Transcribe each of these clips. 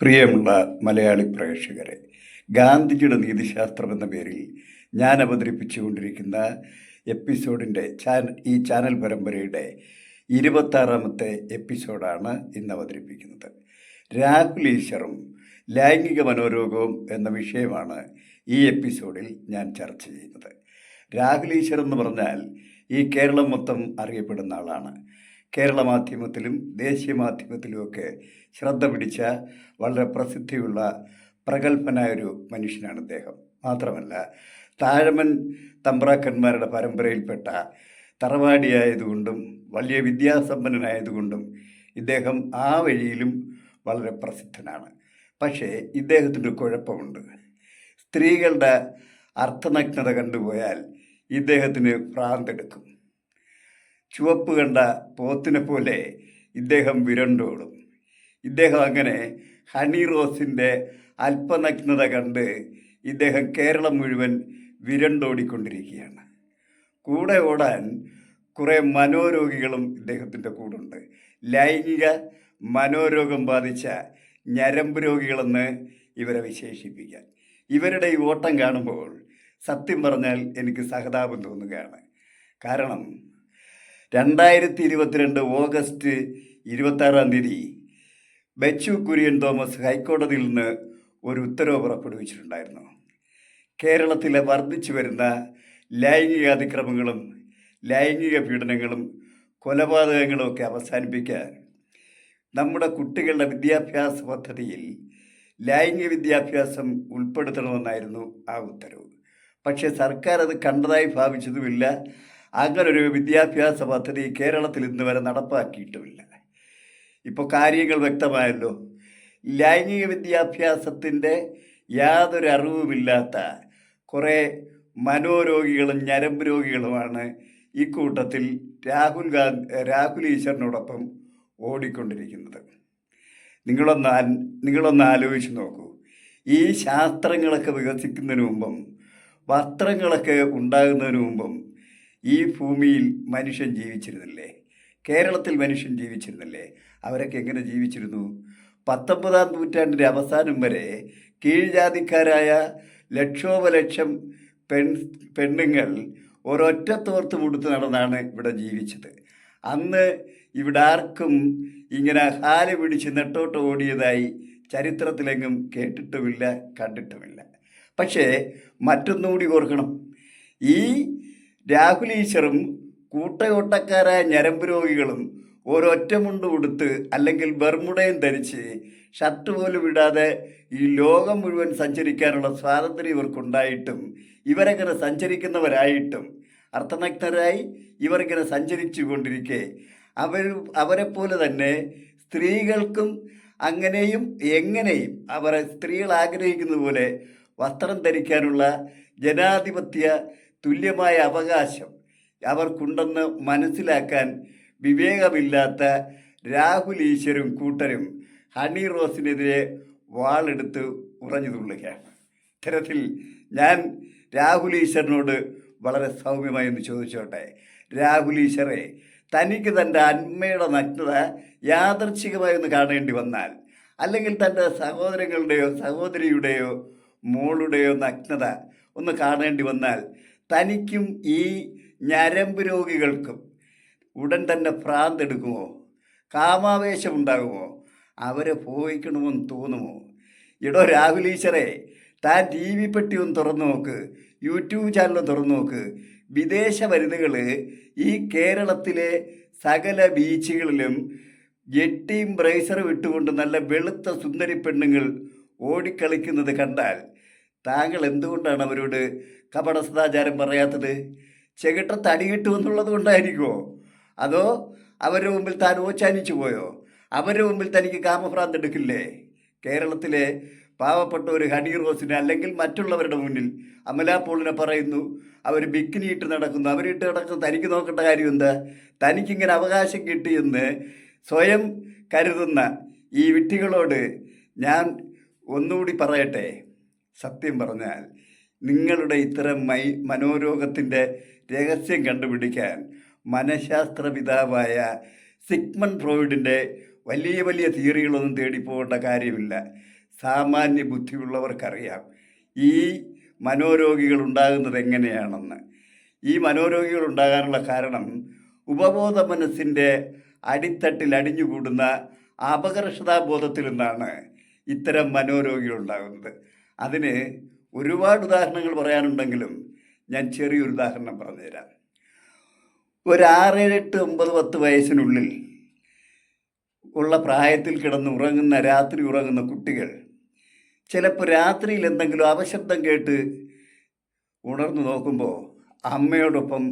പ്രിയമുള്ള മലയാളി പ്രേക്ഷകരെ ഗാന്ധിജിയുടെ നീതിശാസ്ത്രം എന്ന പേരിൽ ഞാൻ അവതരിപ്പിച്ചുകൊണ്ടിരിക്കുന്ന എപ്പിസോഡിന്റെ ചാനൽ ഈ ചാനൽ പരമ്പരയുടെ ഇരുപത്താറാമത്തെ എപ്പിസോഡാണ് ഇന്ന് അവതരിപ്പിക്കുന്നത്. രാഹുൽ ഈശ്വറും ലൈംഗിക മനോരോഗവും എന്ന വിഷയമാണ് ഈ എപ്പിസോഡിൽ ഞാൻ ചർച്ച ചെയ്യുന്നത്. രാഹുൽ ഈശ്വർ എന്ന് പറഞ്ഞാൽ ഈ കേരളം മൊത്തം അറിയപ്പെടുന്ന ആളാണ്. കേരള മാധ്യമത്തിലും ദേശീയ മാധ്യമത്തിലുമൊക്കെ ശ്രദ്ധ പിടിച്ച വളരെ പ്രസിദ്ധിയുള്ള പ്രഗത്ഭനായൊരു മനുഷ്യനാണ് അദ്ദേഹം. മാത്രമല്ല താഴമൻ തമ്പ്രാക്കന്മാരുടെ പരമ്പരയിൽപ്പെട്ട തറവാടിയായതുകൊണ്ടും വലിയ വിദ്യാസമ്പന്നനായതുകൊണ്ടും ഇദ്ദേഹം ആ വഴിയിലും വളരെ പ്രസിദ്ധനാണ്. പക്ഷേ ഇദ്ദേഹത്തിന്റെ ഒരു കുഴപ്പമുണ്ട്. സ്ത്രീകളുടെ അർത്ഥനഗ്നത കണ്ടുപോയാൽ ഇദ്ദേഹത്തിന് ഭ്രാന്തെടുക്കും ചുവപ്പ് കണ്ട പോത്തിനെ പോലെ ഇദ്ദേഹം വിരണ്ടോടും. ഇദ്ദേഹം അങ്ങനെ ഹണി റോസിന്റെ അല്പനഗ്നത കണ്ട് ഇദ്ദേഹം കേരളം മുഴുവൻ വിരണ്ടോടിക്കൊണ്ടിരിക്കുകയാണ്. കൂടെ ഓടാൻ കുറേ മനോരോഗികളും ഇദ്ദേഹത്തിന്റെ കൂടുണ്ട്. ലൈംഗിക മനോരോഗം ബാധിച്ച ഞരമ്പ് രോഗികളെന്ന് ഇവരെ വിശേഷിപ്പിക്കാൻ ഇവരുടെ ഈ ഓട്ടം കാണുമ്പോൾ സത്യം പറഞ്ഞാൽ എനിക്ക് സഹതാപം തോന്നുകയാണ്. കാരണം രണ്ടായിരത്തി ഇരുപത്തിരണ്ട് ഓഗസ്റ്റ് ഇരുപത്താറാം തീയതി ബച്ചു കുര്യൻ തോമസ് ഹൈക്കോടതിയിൽ നിന്ന് ഒരു ഉത്തരവ് പുറപ്പെടുവിച്ചിട്ടുണ്ടായിരുന്നു. കേരളത്തിലെ വർദ്ധിച്ചു വരുന്ന ലൈംഗിക അതിക്രമങ്ങളും ലൈംഗിക പീഡനങ്ങളും കൊലപാതകങ്ങളും ഒക്കെ അവസാനിപ്പിക്കാൻ നമ്മുടെ കുട്ടികളുടെ വിദ്യാഭ്യാസ പദ്ധതിയിൽ ലൈംഗിക വിദ്യാഭ്യാസം ഉൾപ്പെടുത്തണമെന്നായിരുന്നു ആ ഉത്തരവ്. പക്ഷേ സർക്കാർ അത് കണ്ടതായി ഭാവിച്ചതുമില്ല. അങ്ങനൊരു വിദ്യാഭ്യാസ പദ്ധതി കേരളത്തിൽ ഇന്ന് വരെ നടപ്പാക്കിയിട്ടുമില്ല. ഇപ്പോൾ കാര്യങ്ങൾ വ്യക്തമായല്ലോ. ലൈംഗിക വിദ്യാഭ്യാസത്തിന്റെ യാതൊരു അറിവുമില്ലാത്ത കുറേ മനോരോഗികളും ഞരമ്പ് രോഗികളുമാണ് ഇക്കൂട്ടത്തിൽ രാഹുൽ ഗാന്ധി രാഹുൽ ഈശ്വറിനോടൊപ്പം ഓടിക്കൊണ്ടിരിക്കുന്നത്. നിങ്ങളൊന്ന് നിങ്ങളൊന്ന് ആലോചിച്ച് നോക്കൂ. ഈ ശാസ്ത്രങ്ങളൊക്കെ വികസിക്കുന്നതിന് മുമ്പും വസ്ത്രങ്ങളൊക്കെ ഉണ്ടാകുന്നതിന് മുമ്പും ഈ ഭൂമിയിൽ മനുഷ്യൻ ജീവിച്ചിരുന്നില്ലേ? കേരളത്തിൽ മനുഷ്യൻ ജീവിച്ചിരുന്നില്ലേ? അവരൊക്കെ എങ്ങനെ ജീവിച്ചിരുന്നു? പത്തൊമ്പതാം നൂറ്റാണ്ടിന്റെ അവസാനം വരെ കീഴ്ജാതിക്കാരായ ലക്ഷോപലക്ഷം പെൺ പെണ്ണുങ്ങൾ ഒരൊറ്റ തോർത്ത് മുടുത്ത് നടന്നാണ് ഇവിടെ ജീവിച്ചത്. അന്ന് ഇവിടെ ആർക്കും ഇങ്ങനെ ഹാൽ പിടിച്ച് നെട്ടോട്ട് ഓടിയതായി ചരിത്രത്തിലെങ്ങും കേട്ടിട്ടുമില്ല കണ്ടിട്ടുമില്ല. പക്ഷേ മറ്റൊന്നുകൂടി ഓർക്കണം. ഈ രാഹുൽ ഈശ്വറും കൂട്ടയോട്ടക്കാരായ ഞരമ്പ് രോഗികളും ഒരൊറ്റ മുണ്ട് കൊടുത്ത് അല്ലെങ്കിൽ ബർമുടയും ധരിച്ച് ഷർട്ട് പോലും ഇടാതെ ഈ ലോകം മുഴുവൻ സഞ്ചരിക്കാനുള്ള സ്വാതന്ത്ര്യം ഇവർക്കുണ്ടായിട്ടും ഇവരങ്ങനെ സഞ്ചരിക്കുന്നവരായിട്ടും അർത്ഥനഗ്നരായി ഇവരിങ്ങനെ സഞ്ചരിച്ചു കൊണ്ടിരിക്കെ അവർ അവരെപ്പോലെ തന്നെ സ്ത്രീകൾക്കും അങ്ങനെയും എങ്ങനെയും അവരെ സ്ത്രീകൾ ആഗ്രഹിക്കുന്നത് പോലെ വസ്ത്രം ധരിക്കാനുള്ള ജനാധിപത്യ തുല്യമായ അവകാശം അവർക്കുണ്ടെന്ന് മനസ്സിലാക്കാൻ വിവേകമില്ലാത്ത രാഹുൽ ഈശ്വരും കൂട്ടരും ഹണി റോസിനെതിരെ വാളെടുത്ത് ഉറഞ്ഞു തുള്ളുകയാണ്. ഇത്തരത്തിൽ ഞാൻ രാഹുൽ ഈശ്വരനോട് വളരെ സൗമ്യമായി ഒന്ന് ചോദിച്ചോട്ടെ? രാഹുൽ ഈശ്വറെ തനിക്ക് തന്റെ അന്മയുടെ നഗ്നത യാദർച്ഛികമായി ഒന്ന് കാണേണ്ടി വന്നാൽ അല്ലെങ്കിൽ തന്റെ സഹോദരങ്ങളുടെയോ സഹോദരിയുടെയോ മോളുടെയോ നഗ്നത ഒന്ന് കാണേണ്ടി വന്നാൽ തനിക്കും ഈ ഞരമ്പ് രോഗികൾക്കും ഉടൻ തന്നെ ഭ്രാന്തെടുക്കുമോ കാമാവേശം ഉണ്ടാകുമോ? അവരെ പോയിക്കണമെന്ന് തോന്നുമോ? ഇടോ രാഹുൽ ഈശ്വറെ താൻ ടി വി പെട്ടി ഒന്ന് തുറന്നു നോക്ക് യൂട്യൂബ് ചാനൽ തുറന്നു നോക്ക്. വിദേശ മരുന്നുകൾ ഈ കേരളത്തിലെ സകല ബീച്ചുകളിലും ജെട്ടിയും ബ്രേസറും ഇട്ടുകൊണ്ട് നല്ല വെളുത്ത സുന്ദരി പെണ്ണുങ്ങൾ ഓടിക്കളിക്കുന്നത് കണ്ടാൽ താങ്കൾ എന്തുകൊണ്ടാണ് അവരോട് കപട സദാചാരം പറയാത്തത്? ചെകിട്ട തടി കിട്ടുമെന്നുള്ളത് കൊണ്ടായിരിക്കുമോ അതോ അവരുടെ മുമ്പിൽ താൻ ഓച്ചാനിച്ചു പോയോ? അവരുടെ മുമ്പിൽ തനിക്ക് കാമഭ്രാന്ത് എടുക്കില്ലേ? കേരളത്തിലെ പാവപ്പെട്ട ഒരു ഹണി റോസിന് അല്ലെങ്കിൽ മറ്റുള്ളവരുടെ മുന്നിൽ അമല പോളിനെ പറയുന്നു അവർ ബിക്കിനി ഇട്ട് നടക്കുന്നു. അവരിട്ട് നടക്കുന്ന തനിക്ക് നോക്കേണ്ട കാര്യം എന്താ? തനിക്കിങ്ങനെ അവകാശം കിട്ടിയെന്ന് സ്വയം കരുതുന്ന ഈ വിട്ടികളോട് ഞാൻ ഒന്നുകൂടി പറയട്ടെ. സത്യം പറഞ്ഞാൽ നിങ്ങളുടെ ഇത്തരം മൈ മനോരോഗത്തിന്റെ രഹസ്യം കണ്ടുപിടിക്കാൻ മനഃശാസ്ത്ര പിതാവായ സിഗ്മൺ ഫ്രോയിഡിന്റെ വലിയ വലിയ തിയറികളൊന്നും തേടിപ്പോകേണ്ട കാര്യമില്ല. സാമാന്യ ബുദ്ധിയുള്ളവർക്കറിയാം ഈ മനോരോഗികൾ ഉണ്ടാകുന്നത് എങ്ങനെയാണെന്ന്. ഈ മനോരോഗികൾ ഉണ്ടാകാനുള്ള കാരണം ഉപബോധ മനസ്സിന്റെ അടിത്തട്ടിൽ അടിഞ്ഞുകൂടുന്ന അപകർഷതാബോധത്തിൽ നിന്നാണ് ഇത്തരം മനോരോഗികൾ ഉണ്ടാകുന്നത്. അതിന് ഒരുപാട് ഉദാഹരണങ്ങൾ പറയാനുണ്ടെങ്കിലും ഞാൻ ചെറിയൊരു ഉദാഹരണം പറഞ്ഞുതരാം. ഒരു ആറേഴ് എട്ട് ഒമ്പത് പത്ത് വയസ്സിനുള്ളിൽ ഉള്ള പ്രായത്തിൽ കിടന്ന് ഉറങ്ങുന്ന രാത്രി ഉറങ്ങുന്ന കുട്ടികൾ ചിലപ്പോൾ രാത്രിയിൽ എന്തെങ്കിലും അപശബ്ദം കേട്ട് ഉണർന്നു നോക്കുമ്പോൾ അമ്മയോടൊപ്പം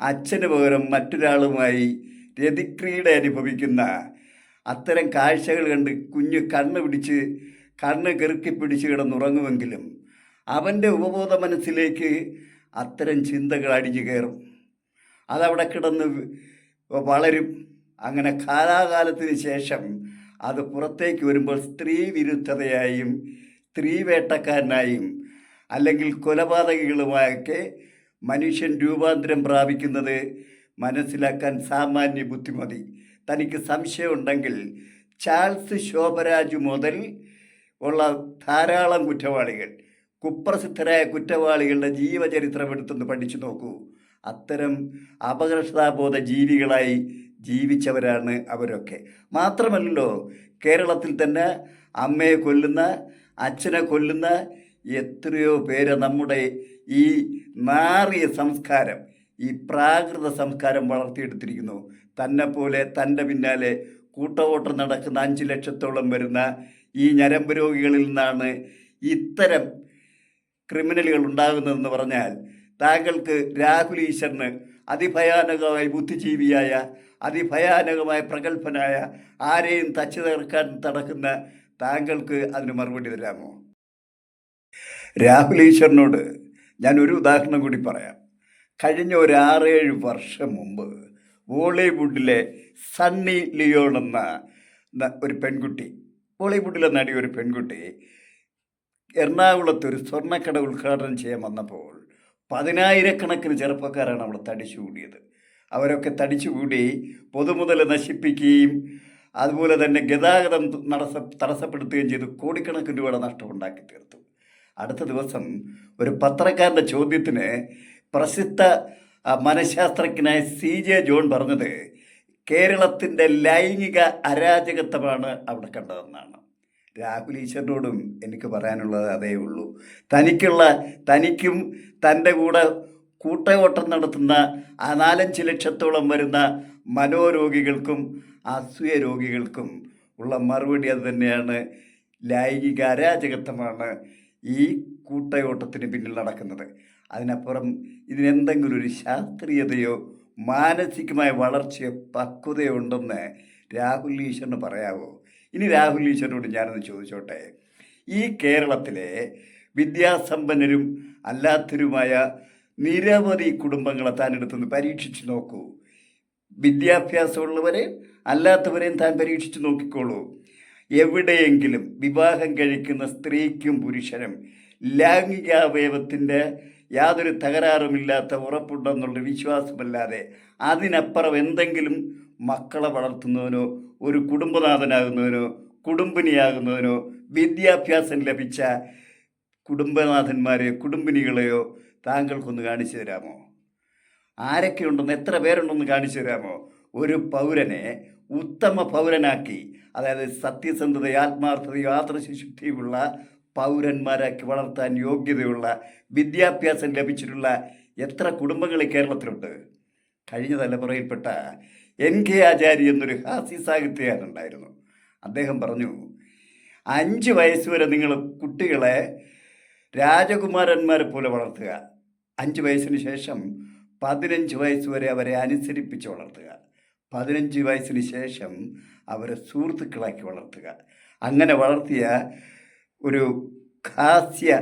അച്ഛന് പകരം മറ്റൊരാളുമായി രതിക്രീഡ അനുഭവിക്കുന്ന അത്തരം കാഴ്ചകൾ കണ്ട് കുഞ്ഞ് കണ്ണ് പിടിച്ച് കണ്ണ് കെറുക്കി പിടിച്ച് കിടന്നുറങ്ങുമെങ്കിലും അവന്റെ ഉപബോധ മനസ്സിലേക്ക് അത്തരം ചിന്തകൾ അടിഞ്ഞു കയറും. അതവിടെ കിടന്ന് വളരും. അങ്ങനെ കാലാകാലത്തിന് ശേഷം അത് പുറത്തേക്ക് വരുമ്പോൾ സ്ത്രീ വിരുദ്ധതയായും സ്ത്രീ വേട്ടക്കാരനായും അല്ലെങ്കിൽ കൊലപാതകികളുമായൊക്കെ മനുഷ്യൻ രൂപാന്തരം പ്രാപിക്കുന്നത് മനസ്സിലാക്കാൻ സാമാന്യ ബുദ്ധിമതി. തനിക്ക് സംശയമുണ്ടെങ്കിൽ ചാൾസ് ശോഭരാജ് മുതൽ ഉള്ള ധാരാളം കുറ്റവാളികൾ. കുപ്രസിദ്ധരായ കുറ്റവാളികളുടെ ജീവചരിത്രം എടുത്തൊന്ന് പഠിച്ചു നോക്കൂ. അത്തരം അപകർഷതാബോധ ജീവികളായി ജീവിച്ചവരാണ് അവരൊക്കെ. മാത്രമല്ലല്ലോ കേരളത്തിൽ തന്നെ അമ്മയെ കൊല്ലുന്ന അച്ഛനെ കൊല്ലുന്ന എത്രയോ പേര് നമ്മുടെ ഈ മാറിയ സംസ്കാരം ഈ പ്രാകൃത സംസ്കാരം വളർത്തിയെടുത്തിരിക്കുന്നു. തന്നെ പോലെ തന്റെ പിന്നാലെ കൂട്ടവോട്ടം നടക്കുന്ന അഞ്ച് ലക്ഷത്തോളം വരുന്ന ഈ ഞരമ്പ് രോഗികളിൽ നിന്നാണ് ഇത്തരം ക്രിമിനലുകൾ ഉണ്ടാകുന്നതെന്ന് പറഞ്ഞാൽ താങ്കൾക്ക് രാഹുൽ ഈശ്വറിന് അതിഭയാനകമായ ബുദ്ധിജീവിയായ അതിഭയാനകമായ പ്രഗത്ഭനായ ആരെയും തച്ചു തീർക്കാൻ നടക്കുന്ന താങ്കൾക്ക് അതിന് മറുപടി തരാമോ? രാഹുൽ ഈശ്വറിനോട് ഞാൻ ഒരു ഉദാഹരണം കൂടി പറയാം. കഴിഞ്ഞ ഒരു ആറേഴ് വർഷം മുമ്പ് ബോളിവുഡിലെ സണ്ണി ലിയോൺ എന്ന ഒരു പെൺകുട്ടി ബോളിവുഡിലെ നടി ഒരു പെൺകുട്ടി എറണാകുളത്ത് ഒരു സ്വർണക്കട ഉദ്ഘാടനം ചെയ്യാൻ വന്നപ്പോൾ പതിനായിരക്കണക്കിന് ചെറുപ്പക്കാരാണ് അവിടെ തടിച്ചു കൂടിയത്. അവരൊക്കെ തടിച്ചുകൂടി പൊതുമുതൽ നശിപ്പിക്കുകയും അതുപോലെ തന്നെ ഗതാഗതം നടസ തടസ്സപ്പെടുത്തുകയും ചെയ്ത്. കോടിക്കണക്കിന് രൂപയുടെ നഷ്ടമുണ്ടാക്കി തീർത്തു. അടുത്ത ദിവസം ഒരു പത്രക്കാരന്റെ ചോദ്യത്തിന് പ്രസിദ്ധ മനഃശാസ്ത്രജ്ഞനായ സി ജെ ജോൺ പറഞ്ഞത് കേരളത്തിന്റെ ലൈംഗിക അരാജകത്വമാണ് അവിടെ കണ്ടതെന്നാണ്. രാഹുൽ ഈശ്വരനോടും എനിക്ക് പറയാനുള്ളത് അതേ ഉള്ളൂ. തനിക്കുള്ള തനിക്കും തന്റെ കൂടെ കൂട്ടയോട്ടം നടത്തുന്ന ആ നാലഞ്ച് ലക്ഷത്തോളം വരുന്ന മനോരോഗികൾക്കും അസൂയ രോഗികൾക്കും ഉള്ള മറുപടി അത് തന്നെയാണ്. ലൈംഗിക അരാജകത്വമാണ് ഈ കൂട്ടയോട്ടത്തിന് പിന്നിൽ നടക്കുന്നത്. അതിനപ്പുറം ഇതിനെന്തെങ്കിലും ഒരു ശാസ്ത്രീയതയോ മാനസികമായ വളർച്ചയെ പക്വതയുണ്ടെന്ന് രാഹുൽ ഈശ്വറിന് പറയാവോ? ഇനി രാഹുൽ ഈശ്വരനോട് ഞാനൊന്ന് ചോദിച്ചോട്ടെ. ഈ കേരളത്തിലെ വിദ്യാസമ്പന്നരും അല്ലാത്തരുമായ നിരവധി കുടുംബങ്ങളെ താൻ എടുത്തുനിന്ന് പരീക്ഷിച്ച് നോക്കൂ. വിദ്യാഭ്യാസമുള്ളവരെയും അല്ലാത്തവരെയും താൻ പരീക്ഷിച്ച് നോക്കിക്കോളൂ. എവിടെയെങ്കിലും വിവാഹം കഴിക്കുന്ന സ്ത്രീക്കും പുരുഷനും ലൈംഗികാവയവത്തിന്റെ യാതൊരു തകരാറുമില്ലാത്ത ഉറപ്പുണ്ടെന്നുള്ള വിശ്വാസമല്ലാതെ അതിനപ്പുറം എന്തെങ്കിലും മക്കളെ വളർത്തുന്നതിനോ ഒരു കുടുംബനാഥനാകുന്നതിനോ കുടുംബിനിയാകുന്നതിനോ വിദ്യാഭ്യാസം ലഭിച്ച കുടുംബനാഥന്മാരെയോ കുടുംബിനികളെയോ താങ്കൾക്കൊന്ന് കാണിച്ചു തരാമോ? ആരൊക്കെയുണ്ടെന്ന് എത്ര പേരുണ്ടെന്ന് കാണിച്ചു തരാമോ? ഒരു പൗരനെ ഉത്തമ പൗരനാക്കി അതായത് സത്യസന്ധതയും ആത്മാർത്ഥതയും ആദർശശുദ്ധിയുമുള്ള പൗരന്മാരാക്കി വളർത്താൻ യോഗ്യതയുള്ള വിദ്യാഭ്യാസം ലഭിച്ചിട്ടുള്ള എത്ര കുടുംബങ്ങൾ ഈ കേരളത്തിലുണ്ട്? കഴിഞ്ഞ തലമുറയിൽപ്പെട്ട എൻ കെ ആചാരി എന്നൊരു ഹാസ്യ സാഹിത്യകാരനുണ്ടായിരുന്നു. അദ്ദേഹം പറഞ്ഞു അഞ്ച് വയസ്സ് വരെ നിങ്ങൾ കുട്ടികളെ രാജകുമാരന്മാരെ പോലെ വളർത്തുക. അഞ്ച് വയസ്സിന് ശേഷം പതിനഞ്ച് വയസ്സ് വരെ അവരെ അനുസരിപ്പിച്ച് വളർത്തുക. പതിനഞ്ച് വയസ്സിന് ശേഷം അവരെ സുഹൃത്തുക്കളാക്കി വളർത്തുക. അങ്ങനെ വളർത്തിയ ഒരു ഹാസ്യ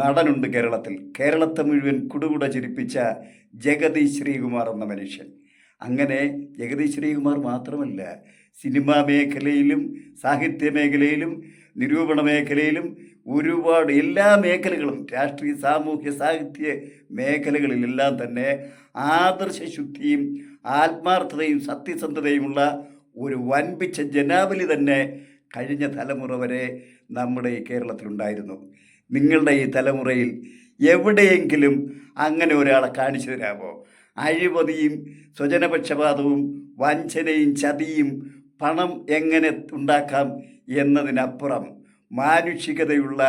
നടനുണ്ട് കേരളത്തിൽ. കേരളത്തെ മുഴുവൻ കുടുകുട ചിരിപ്പിച്ച ജഗതി ശ്രീകുമാർ എന്ന മനുഷ്യൻ. അങ്ങനെ ജഗതി ശ്രീകുമാർ മാത്രമല്ല സിനിമാ മേഖലയിലും സാഹിത്യ മേഖലയിലും നിരൂപണ മേഖലയിലും ഒരുപാട് എല്ലാ മേഖലകളും രാഷ്ട്രീയ സാമൂഹ്യ സാഹിത്യ മേഖലകളിലെല്ലാം തന്നെ ആദർശശുദ്ധിയും ആത്മാർത്ഥതയും സത്യസന്ധതയുമുള്ള ഒരു വൻപിച്ച ജനാവലി തന്നെ കഴിഞ്ഞ തലമുറ വരെ നമ്മുടെ ഈ കേരളത്തിലുണ്ടായിരുന്നു. നിങ്ങളുടെ ഈ തലമുറയിൽ എവിടെയെങ്കിലും അങ്ങനെ ഒരാളെ കാണിച്ചു തരാമോ? അഴിമതിയും സ്വജനപക്ഷപാതവും വഞ്ചനയും ചതിയും പണം എങ്ങനെ ഉണ്ടാക്കാം എന്നതിനപ്പുറം മാനുഷികതയുള്ള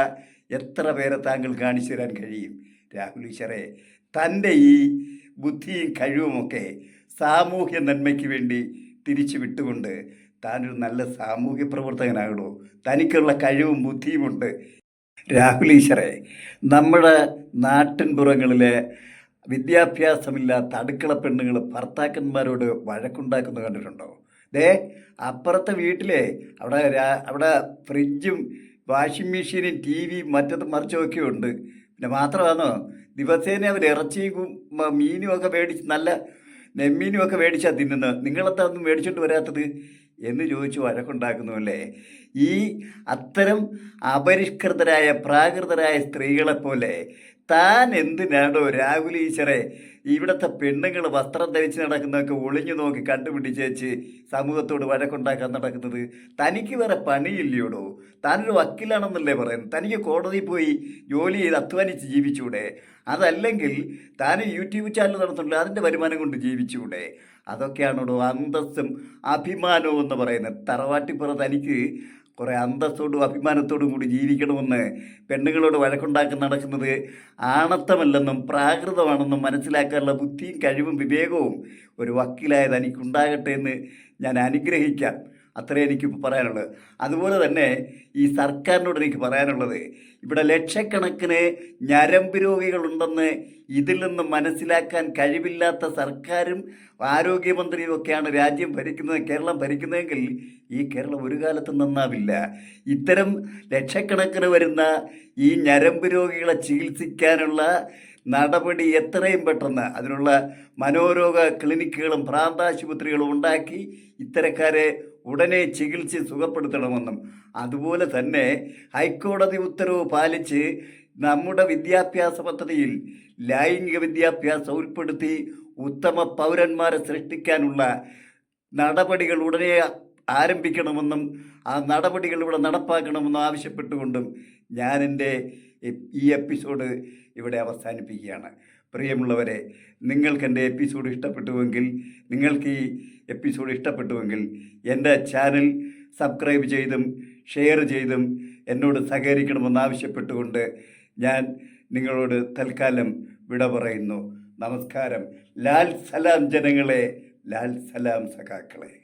എത്ര പേരെ താങ്കൾ കാണിച്ചു തരാൻ കഴിയും? രാഹുൽ ഈശ്വറെ തന്റെ ഈ ബുദ്ധിയും കഴിവുമൊക്കെ സാമൂഹ്യ നന്മയ്ക്ക് വേണ്ടി തിരിച്ചു വിട്ടുകൊണ്ട് താനൊരു നല്ല സാമൂഹ്യ പ്രവർത്തകനാകണോ? തനിക്കുള്ള കഴിവും ബുദ്ധിയുമുണ്ട്. രാഹുൽ ഈശ്വറെ നമ്മുടെ നാട്ടിൻപുറങ്ങളിലെ വിദ്യാഭ്യാസമില്ലാത്ത അടുക്കള പെണ്ണുങ്ങൾ ഭർത്താക്കന്മാരോട് വഴക്കുണ്ടാക്കുന്നു കണ്ടിട്ടുണ്ടോ? ദേ അപ്പുറത്തെ വീട്ടിലെ അവിടെ അവിടെ ഫ്രിഡ്ജും വാഷിംഗ് മെഷീനും ടി വിയും മറ്റത് മറിച്ചൊക്കെ ഉണ്ട് പിന്നെ മാത്രമാണോ? ദിവസേന അവർ ഇറച്ചിയും മീനും ഒക്കെ മേടിച്ച് നല്ല നെമ്മീനും ഒക്കെ മേടിച്ചാൽ തിന്നുന്നത് നിങ്ങളത്തൊന്നും മേടിച്ചിട്ട് വരാത്തത്? എന്ന് ചോദിച്ചു വഴക്കുണ്ടാക്കുന്നുവല്ലേ? ഈ അത്തരം അപരിഷ്കൃതരായ പ്രാകൃതരായ സ്ത്രീകളെപ്പോലെ താൻ എന്തിനാണോ രാഹുൽ ഈശ്വറെ ഇവിടുത്തെ പെണ്ണുങ്ങൾ വസ്ത്രം ധരിച്ച് നടക്കുന്നതൊക്കെ ഒളിഞ്ഞു നോക്കി കണ്ടുപിടിച്ചേച്ച് സമൂഹത്തോട് വഴക്കുണ്ടാക്കാൻ നടക്കുന്നത്? തനിക്ക് വേറെ പണിയില്ലയോടോ? താനൊരു വക്കീലാണെന്നല്ലേ പറയുന്നത്. തനിക്ക് കോടതിയിൽ പോയി ജോലി ചെയ്ത് അധ്വാനിച്ച് ജീവിച്ചൂടെ? അതല്ലെങ്കിൽ താൻ യൂട്യൂബ് ചാനൽ നടത്തുന്നുണ്ട് അതിന്റെ വരുമാനം കൊണ്ട് ജീവിച്ചൂടെ? അതൊക്കെയാണോടോ അന്തസ്സും അഭിമാനവും എന്ന് പറയുന്നത്. തറവാട്ടിപ്പുറ തനിക്ക് കുറേ അന്തസ്സോടും അഭിമാനത്തോടും കൂടി ജീവിക്കണമെന്ന് പെണ്ണുങ്ങളോട് വഴക്കുണ്ടാക്കി നടക്കുന്നത് ആണത്തമല്ലെന്നും പ്രാകൃതമാണെന്നും മനസ്സിലാക്കാനുള്ള ബുദ്ധിയും കഴിവും വിവേകവും ഒരു വക്കീലായ തനിക്കുണ്ടാകട്ടെ എന്ന് ഞാൻ അനുഗ്രഹിക്കാം. അത്രേ എനിക്ക് പറയാനുള്ളത്. അതുപോലെ തന്നെ ഈ സർക്കാരിനോട് എനിക്ക് പറയാനുള്ളത് ഇവിടെ ലക്ഷക്കണക്കിന് ഞരമ്പ് രോഗികളുണ്ടെന്ന് ഇതിൽ നിന്ന് മനസ്സിലാക്കാൻ കഴിവില്ലാത്ത സർക്കാരും ആരോഗ്യമന്ത്രിയും ഒക്കെയാണ് രാജ്യം ഭരിക്കുന്നത് കേരളം ഭരിക്കുന്നതെങ്കിൽ ഈ കേരളം ഒരു കാലത്തും നന്നാവില്ല. ഇത്തരം ലക്ഷക്കണക്കിന് വരുന്ന ഈ ഞരമ്പ് രോഗികളെ ചികിത്സിക്കാനുള്ള നടപടി എത്രയും പെട്ടെന്ന് അതിനുള്ള മനോരോഗ ക്ലിനിക്കുകളും പ്രാന്താശുപത്രികളും ഉണ്ടാക്കി ഇത്തരക്കാരെ ഉടനെ ചികിത്സ സുഖപ്പെടുത്തണമെന്നും അതുപോലെ തന്നെ ഹൈക്കോടതി ഉത്തരവ് പാലിച്ച് നമ്മുടെ വിദ്യാഭ്യാസ പദ്ധതിയിൽ ലൈംഗിക വിദ്യാഭ്യാസം ഉൾപ്പെടുത്തി ഉത്തമ പൗരന്മാരെ സൃഷ്ടിക്കാനുള്ള നടപടികൾ ഉടനെ ആരംഭിക്കണമെന്നും ആ നടപടികൾ ഇവിടെ നടപ്പാക്കണമെന്നും ആവശ്യപ്പെട്ടുകൊണ്ടും ഞാൻ എന്റെ ഈ എപ്പിസോഡ് ഇവിടെ അവസാനിപ്പിക്കുകയാണ്. പ്രിയമുള്ളവരെ നിങ്ങൾക്ക് എന്റെ എപ്പിസോഡ് ഇഷ്ടപ്പെട്ടുവെങ്കിൽ നിങ്ങൾക്ക് ഈ എപ്പിസോഡ് ഇഷ്ടപ്പെട്ടുവെങ്കിൽ എന്റെ ചാനൽ സബ്സ്ക്രൈബ് ചെയ്തും ഷെയർ ചെയ്തും എന്നോട് സഹകരിക്കണമെന്ന് ആവശ്യപ്പെട്ടുകൊണ്ട് ഞാൻ നിങ്ങളോട് തൽക്കാലം വിട പറയുന്നു. നമസ്കാരം. ലാൽ സലാം ജനങ്ങളെ ലാൽ സലാം സഖാക്കളെ.